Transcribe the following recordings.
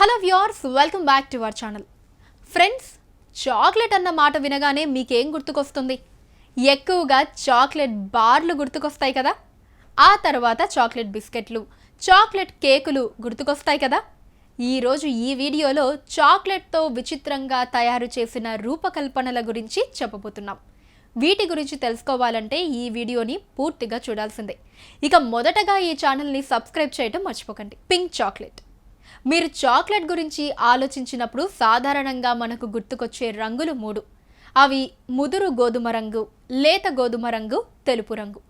Hello viewers welcome back to our channel. Friends chocolate అన్న మాట వినగానే మీకేం గుర్తుకొస్తుంది? ఎక్కువగా చాక్లెట్ బార్లు గుర్తుకొస్తాయి కదా? ఆ తర్వాత చాక్లెట్ బిస్కెట్లు చాక్లెట్ కేకులు గుర్తుకొస్తాయి కదా? ఈరోజు ఈ వీడియోలో చాక్లెట్తో విచిత్రంగా తయారు చేసిన రూపకల్పనల గురించి చెప్పబోతున్నాం. వీటి గురించి తెలుసుకోవాలంటే ఈ వీడియోని పూర్తిగా చూడాల్సిందే. ఇక మొదటగా ఈ ఛానల్ని సబ్స్క్రైబ్ చేయడం మర్చిపోకండి. Pink chocolate. మీరు చాక్లెట్ గురించి ఆలోచించినప్పుడు సాధారణంగా మనకు గుర్తుకొచ్చే రంగులు మూడు. అవి ముదురు గోధుమ రంగు లేత గోధుమ రంగు తెలుపు రంగు.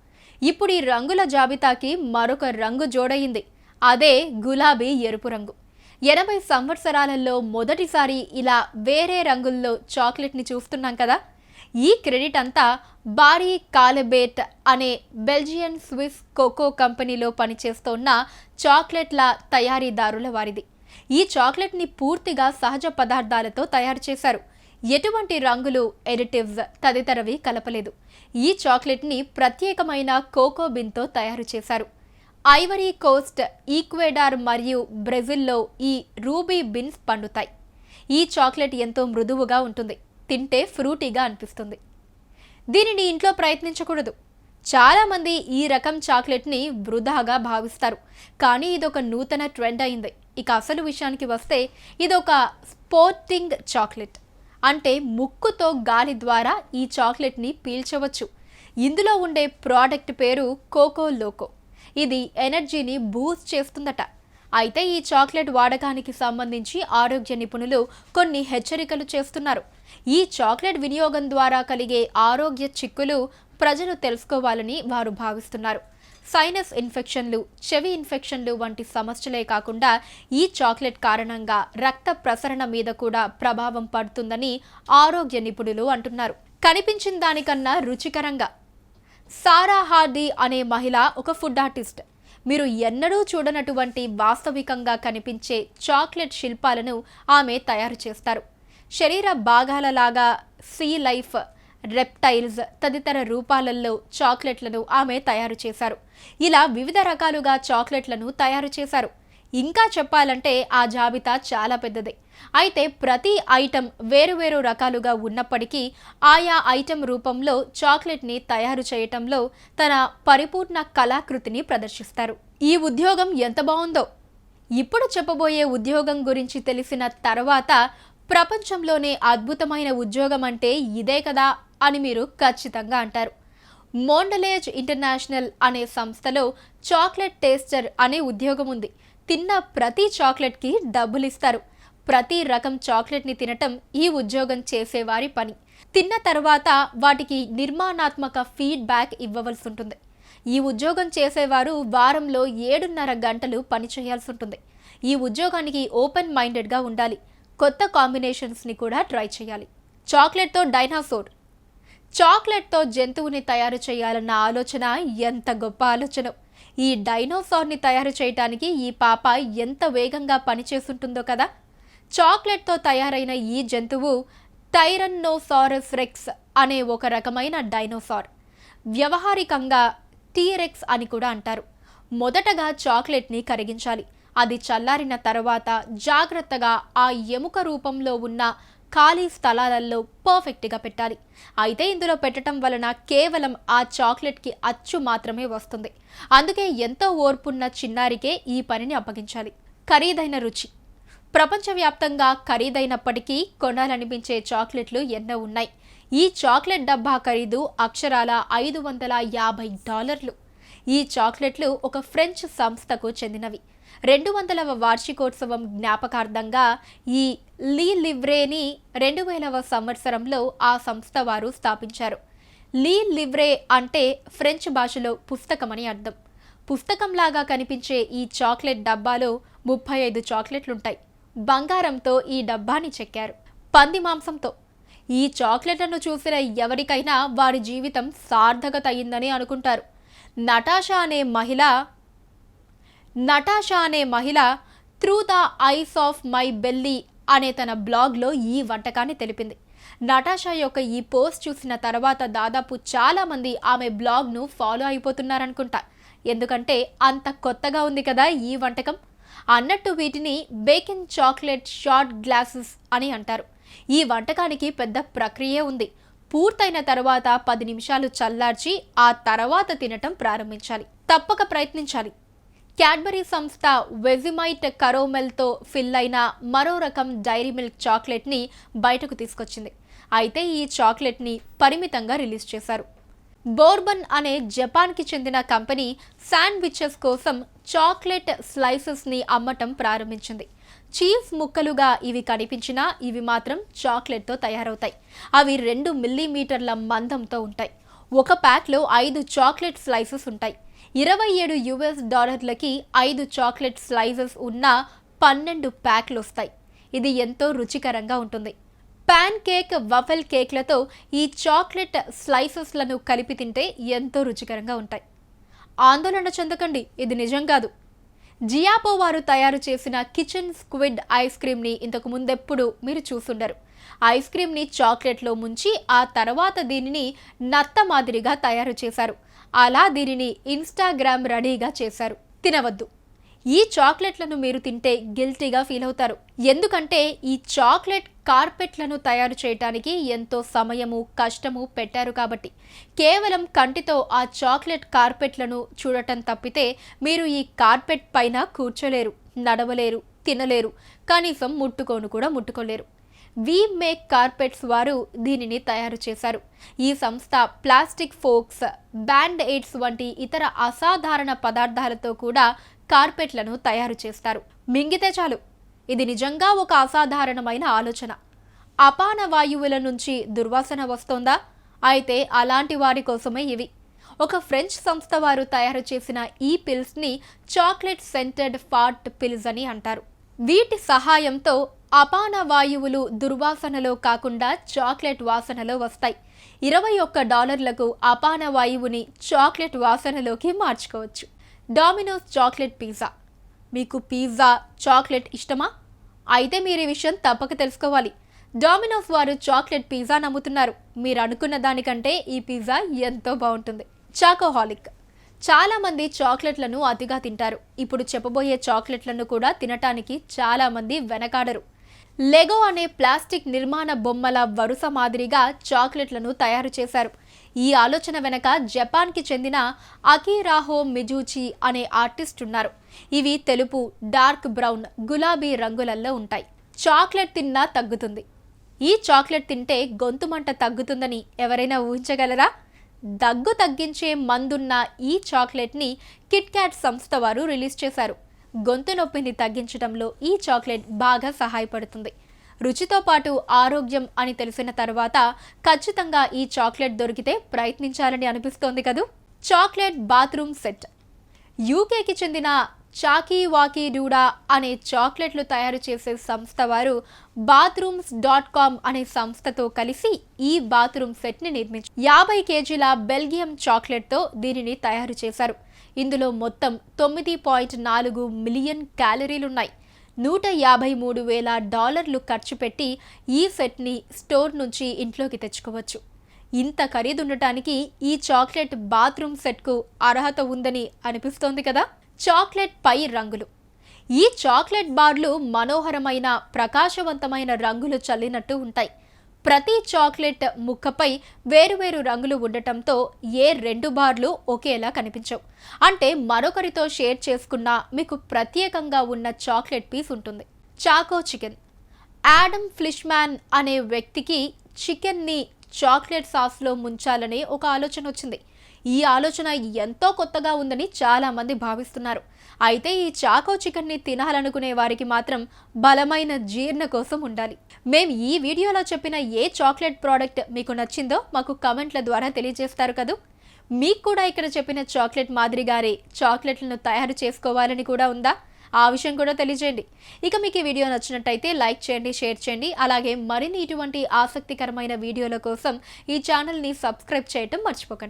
ఇప్పుడు ఈ రంగుల జాబితాకి మరొక రంగు జోడయింది. అదే గులాబీ ఎరుపు రంగు. ఎనభై సంవత్సరాలలో మొదటిసారి ఇలా వేరే రంగుల్లో చాక్లెట్ని చూస్తున్నాం కదా? ఈ క్రెడిట్ అంతా బారీ కాలబేట్ అనే బెల్జియన్ స్విస్ కోకో కంపెనీలో పనిచేస్తున్న చాక్లెట్ల తయారీదారుల వారిది. ఈ చాక్లెట్ని పూర్తిగా సహజ పదార్థాలతో తయారు చేశారు. ఎటువంటి రంగులు ఎడిటివ్స్ తదితరవి కలపలేదు. ఈ చాక్లెట్ని ప్రత్యేకమైన కోకో బిన్తో తయారు చేశారు. ఐవరీ కోస్ట్ ఈక్వెడార్ మరియు బ్రెజిల్లో ఈ రూబీ బిన్స్ పండుతాయి. ఈ చాక్లెట్ ఎంతో మృదువుగా ఉంటుంది. తింటే ఫ్రూటీగా అనిపిస్తుంది. దీనిని ఇంట్లో ప్రయత్నించకూడదు. చాలామంది ఈ రకం చాక్లెట్ని వృధాగా భావిస్తారు. కానీ ఇదొక నూతన ట్రెండ్ అయింది. ఇక అసలు విషయానికి వస్తే ఇదొక స్పోర్టింగ్ చాక్లెట్. అంటే ముక్కుతో గాలి ద్వారా ఈ చాక్లెట్ని పీల్చవచ్చు. ఇందులో ఉండే ప్రోడక్ట్ పేరు కోకో లోకో. ఇది ఎనర్జీని బూస్ట్ చేస్తుందట. అయితే ఈ చాక్లెట్ వాడకానికి సంబంధించి ఆరోగ్య నిపుణులు కొన్ని హెచ్చరికలు చేస్తున్నారు. ఈ చాక్లెట్ వినియోగం ద్వారా కలిగే ఆరోగ్య చిక్కులు ప్రజలు తెలుసుకోవాలని వారు భావిస్తున్నారు. సైనస్ ఇన్ఫెక్షన్లు చెవి ఇన్ఫెక్షన్లు వంటి సమస్యలే కాకుండా ఈ చాక్లెట్ కారణంగా రక్త ప్రసరణ మీద కూడా ప్రభావం పడుతుందని ఆరోగ్య నిపుణులు అంటున్నారు. కనిపించిన దానికన్నా రుచికరంగా. సారా హార్దీ అనే మహిళ ఒక ఫుడ్ ఆర్టిస్ట్. మీరు ఎన్నడూ చూడనటువంటి వాస్తవికంగా కనిపించే చాక్లెట్ శిల్పాలను ఆమె తయారు చేస్తారు. శరీర భాగాలలాగా సీ లైఫ్ రెప్టైల్స్ తదితర రూపాలలో చాక్లెట్లను ఆమె తయారు చేశారు. ఇలా వివిధ రకాలుగా చాక్లెట్లను తయారు చేశారు. ఇంకా చెప్పాలంటే ఆ జాబితా చాలా పెద్దదే. అయితే ప్రతి ఐటెం వేరువేరు రకాలుగా ఉన్నప్పటికీ ఆయా ఐటెం రూపంలో చాక్లెట్ని తయారు చేయటంలో తన పరిపూర్ణ కళాకృతిని ప్రదర్శిస్తారు. ఈ ఉద్యోగం ఎంత బాగుందో! ఇప్పుడు చెప్పబోయే ఉద్యోగం గురించి తెలిసిన తర్వాత ప్రపంచంలోనే అద్భుతమైన ఉద్యోగం అంటే ఇదే కదా అని మీరు ఖచ్చితంగా అంటారు. మోండలేజ్ ఇంటర్నేషనల్ అనే సంస్థలో చాక్లెట్ టేస్టర్ అనే ఉద్యోగం ఉంది. తిన్న ప్రతి చాక్లెట్కి డబ్బులు ఇస్తారు ప్రతి రకం చాక్లెట్ని తినటం ఈ ఉద్యోగం చేసేవారి పని. తిన్న తర్వాత వాటికి నిర్మాణాత్మక ఫీడ్బ్యాక్ ఇవ్వవలసి ఉంటుంది ఈ ఉద్యోగం చేసేవారు వారంలో ఏడున్నర గంటలు పని చేయాల్సి ఉంటుంది ఈ ఉద్యోగానికి ఓపెన్ మైండెడ్గా ఉండాలి. కొత్త కాంబినేషన్స్ని కూడా ట్రై చేయాలి. చాక్లెట్తో డైనాసోర్. చాక్లెట్తో జంతువుని తయారు చేయాలన్న ఆలోచన ఎంత గొప్ప ఆలోచన! ఈ డైనోసార్ని తయారు చేయటానికి ఈ పాప ఎంత వేగంగా పనిచేస్తుంటుందో కదా. చాక్లెట్తో తయారైన ఈ జంతువు టైరన్నోసారస్ రెక్స్ అనే ఒక రకమైన డైనోసార్. వ్యవహారికంగా టీరెక్స్ అని కూడా అంటారు. మొదటగా చాక్లెట్ని కరిగించాలి. అది చల్లారిన తర్వాత జాగ్రత్తగా ఆ ఎముక రూపంలో ఉన్న ఖాళీ స్థలాలలో పర్ఫెక్ట్గా పెట్టాలి. అయితే ఇందులో పెట్టడం వలన కేవలం ఆ చాక్లెట్కి అచ్చు మాత్రమే వస్తుంది. అందుకే ఎంతో ఓర్పున్న చిన్నారికే ఈ పనిని అప్పగించాలి. ఖరీదైన రుచి. ప్రపంచవ్యాప్తంగా ఖరీదైనప్పటికీ కొనాలనిపించే చాక్లెట్లు ఎన్నో ఉన్నాయి. ఈ చాక్లెట్ డబ్బా ఖరీదు అక్షరాల ఐదు వందల యాభై డాలర్లు. ఈ చాక్లెట్లు ఒక ఫ్రెంచ్ సంస్థకు చెందినవి. రెండు వందలవ వార్షికోత్సవం జ్ఞాపకార్థంగా ఈ లీ లివ్రేని రెండు వేలవ సంవత్సరంలో ఆ సంస్థ వారు స్థాపించారు. లీ లివ్రే అంటే ఫ్రెంచ్ భాషలో పుస్తకం అని అర్థం. పుస్తకంలాగా కనిపించే ఈ చాక్లెట్ డబ్బాలో ముప్పై ఐదు చాక్లెట్లుంటాయి. బంగారంతో ఈ డబ్బాని చెక్కారు. పంది మాంసంతో. ఈ చాక్లెట్లను చూసిన ఎవరికైనా వారి జీవితం సార్థకత అయిందని అనుకుంటారు. నటాషా అనే మహిళ నటాషా అనే మహిళ through the eyes of my belly అనే తన బ్లాగ్లో ఈ వంటకాన్ని తెలిపింది. నటాషా యొక్క ఈ పోస్ట్ చూసిన తర్వాత దాదాపు చాలామంది ఆమె బ్లాగ్ను ఫాలో అయిపోతున్నారనుకుంటా. ఎందుకంటే అంత కొత్తగా ఉంది కదా ఈ వంటకం. అన్నట్టు వీటిని బేకింగ్ చాక్లెట్ షార్ట్ గ్లాసెస్ అని అంటారు. ఈ వంటకానికి పెద్ద ప్రక్రియ ఉంది. పూర్తయిన తర్వాత పది నిమిషాలు చల్లార్చి ఆ తర్వాత తినటం ప్రారంభించాలి. తప్పక ప్రయత్నించాలి. క్యాడ్బరీ సంస్థ వెజిమైట్ కరోమెల్తో ఫిల్ అయిన మరో రకం డైరీ మిల్క్ చాక్లెట్ని బయటకు తీసుకొచ్చింది. అయితే ఈ చాక్లెట్ని పరిమితంగా రిలీజ్ చేశారు. బోర్బన్ అనే జపాన్కి చెందిన కంపెనీ శాండ్విచెస్ కోసం చాక్లెట్ స్లైసెస్ని అమ్మటం ప్రారంభించింది. చీజ్ ముక్కలుగా ఇవి కనిపించినా ఇవి మాత్రం చాక్లెట్తో తయారవుతాయి. అవి రెండు మిల్లీమీటర్ల మందంతో ఉంటాయి. ఒక ప్యాక్లో ఐదు చాక్లెట్ స్లైసెస్ ఉంటాయి. ఇరవై ఏడు యుఎస్ డాలర్లకి ఐదు చాక్లెట్ స్లైసెస్ ఉన్న పన్నెండు ప్యాక్లు వస్తాయి. ఇది ఎంతో రుచికరంగా ఉంటుంది. పాన్ కేక్ వఫెల్ కేక్లతో ఈ చాక్లెట్ స్లైసెస్లను కలిపి తింటే ఎంతో రుచికరంగా ఉంటాయి. ఆందోళన చెందకండి ఇది నిజం కాదు. జియాపో వారు తయారు చేసిన కిచెన్ స్క్విడ్ ఐస్ క్రీమ్ని ఇంతకు ముందెప్పుడు మీరు చూసుండరు. ఐస్ క్రీమ్ని చాక్లెట్లో ముంచి ఆ తర్వాత దీనిని నత్త మాదిరిగా తయారు చేశారు. అలా దీనిని ఇన్స్టాగ్రామ్ రెడీగా చేశారు. తినవద్దు. ఈ చాక్లెట్లను మీరు తింటే గిల్టీగా ఫీల్ అవుతారు. ఎందుకంటే ఈ చాక్లెట్ కార్పెట్లను తయారు చేయడానికి ఎంతో సమయము కష్టము పెట్టారు కాబట్టి. కేవలం కంటితో ఆ చాక్లెట్ కార్పెట్లను చూడటం తప్పితే మీరు ఈ కార్పెట్ పైన కూర్చోలేరు నడవలేరు తినలేరు. కనీసం ముట్టుకోను కూడా ముట్టుకోలేరు. వి మేక్ కార్పెట్స్ వారు దీనిని తయారు చేశారు. ఈ సంస్థ ప్లాస్టిక్ ఫోక్స్ బ్యాండ్ ఎయిడ్స్ వంటి ఇతర అసాధారణ పదార్థాలతో కూడా కార్పెట్లను తయారు చేస్తారు. మింగితే చాలు. ఇది నిజంగా ఒక అసాధారణమైన ఆలోచన. అపాన వాయువుల నుంచి దుర్వాసన వస్తోందా? అయితే అలాంటి వారి కోసమే ఇవి. ఒక ఫ్రెంచ్ సంస్థ వారు తయారు చేసిన ఈ పిల్స్ని చాక్లెట్ సెంటెడ్ ఫాట్ పిల్స్ అని అంటారు. వీటి సహాయంతో అపాన వాయువులు దుర్వాసనలో కాకుండా చాక్లెట్ వాసనలో వస్తాయి. ఇరవై ఒక్క డాలర్లకు అపాన వాయువుని చాక్లెట్ వాసనలోకి మార్చుకోవచ్చు. Domino's chocolate pizza. మీకు పిజ్జా చాక్లెట్ ఇష్టమా? అయితే మీరు ఈ విషయం తప్పక తెలుసుకోవాలి. డామినోస్ వారు చాక్లెట్ పిజ్జా నమ్ముతున్నారు. మీరు అనుకున్న దానికంటే ఈ పిజ్జా ఎంతో బాగుంటుంది. చాకోహాలిక్. చాలామంది చాక్లెట్లను అతిగా తింటారు. ఇప్పుడు చెప్పబోయే చాక్లెట్లను కూడా తినటానికి చాలామంది వెనకాడరు. లెగో అనే ప్లాస్టిక్ నిర్మాణ బొమ్మల వరుస మాదిరిగా చాక్లెట్లను తయారు చేశారు. ఈ ఆలోచన వెనక జపాన్కి చెందిన అకీరాహో మిజూచి అనే ఆర్టిస్ట్ ఉన్నారు. ఇవి తెలుపు డార్క్ బ్రౌన్ గులాబీ రంగులలో ఉంటాయి. చాక్లెట్ తిన్నా తగ్గుతుంది. ఈ చాక్లెట్ తింటే గొంతు మంట తగ్గుతుందని ఎవరైనా ఊహించగలరా? దగ్గు తగ్గించే మందున్న ఈ చాక్లెట్ని కిట్ క్యాట్ సంస్థ వారు రిలీజ్ చేశారు. గొంతు నొప్పిని తగ్గించడంలో ఈ చాక్లెట్ బాగా సహాయపడుతుంది. రుచితో పాటు ఆరోగ్యం అని తెలిసిన తర్వాత ఖచ్చితంగా ఈ చాక్లెట్ దొరికితే ప్రయత్నించాలని అనిపిస్తోంది కదూ? Chocolate bathroom set. యూకేకి చెందిన చాకీ వాకీ డూడా అనే చాక్లెట్లు తయారు చేసే సంస్థ వారు బాత్రూమ్స్ డాట్ కామ్ అనే సంస్థతో కలిసి ఈ బాత్రూమ్ సెట్ని నిర్మించారు యాభై కేజీల బెల్గియం చాక్లెట్తో దీనిని తయారు చేశారు. ఇందులో మొత్తం తొమ్మిది పాయింట్ నాలుగు మిలియన్ క్యాలరీలున్నాయి. నూట యాభై మూడు వేల డాలర్లు ఖర్చు పెట్టి ఈ సెట్ని స్టోర్ నుంచి ఇంట్లోకి తెచ్చుకోవచ్చు. ఇంత ఖరీదుండటానికి ఈ చాక్లెట్ బాత్రూమ్ సెట్కు అర్హత ఉందని అనిపిస్తోంది కదా? చాక్లెట్ పై రంగులు. ఈ చాక్లెట్ బార్లు మనోహరమైన ప్రకాశవంతమైన రంగులు చల్లినట్టు ఉంటాయి. ప్రతి చాక్లెట్ ముక్కపై వేరువేరు రంగులు ఉండటంతో ఏ రెండు బార్లు ఒకేలా కనిపించవు. అంటే మరొకరితో షేర్ చేసుకున్న మీకు ప్రత్యేకంగా ఉన్న చాక్లెట్ పీస్ ఉంటుంది. Choco chicken. యాడమ్ ఫ్లిష్మ్యాన్ అనే వ్యక్తికి చికెన్ని చాక్లెట్ సాస్లో ముంచాలనే ఒక ఆలోచన వచ్చింది. ఈ ఆలోచన ఎంతో కొత్తగా ఉందని చాలామంది భావిస్తున్నారు. అయితే ఈ చాకో చికెన్ని తినాలనుకునే వారికి మాత్రం బలమైన జీర్ణ కోసం ఉండాలి. మేము ఈ వీడియోలో చెప్పిన ఏ చాక్లెట్ ప్రోడక్ట్ మీకు నచ్చిందో మాకు కమెంట్ల ద్వారా తెలియజేస్తారు కదూ. మీకు కూడా ఇక్కడ చెప్పిన చాక్లెట్ మాదిరిగారే చాక్లెట్లను తయారు చేసుకోవాలని కూడా ఉందా? ఆ విషయం కూడా తెలియజేయండి. ఇక మీకు ఈ వీడియో నచ్చినట్టయితే లైక్ చేయండి షేర్ చేయండి. అలాగే మరిన్ని ఇటువంటి ఆసక్తికరమైన వీడియోల కోసం ఈ ఛానల్ని సబ్స్క్రైబ్ చేయటం మర్చిపోకండి.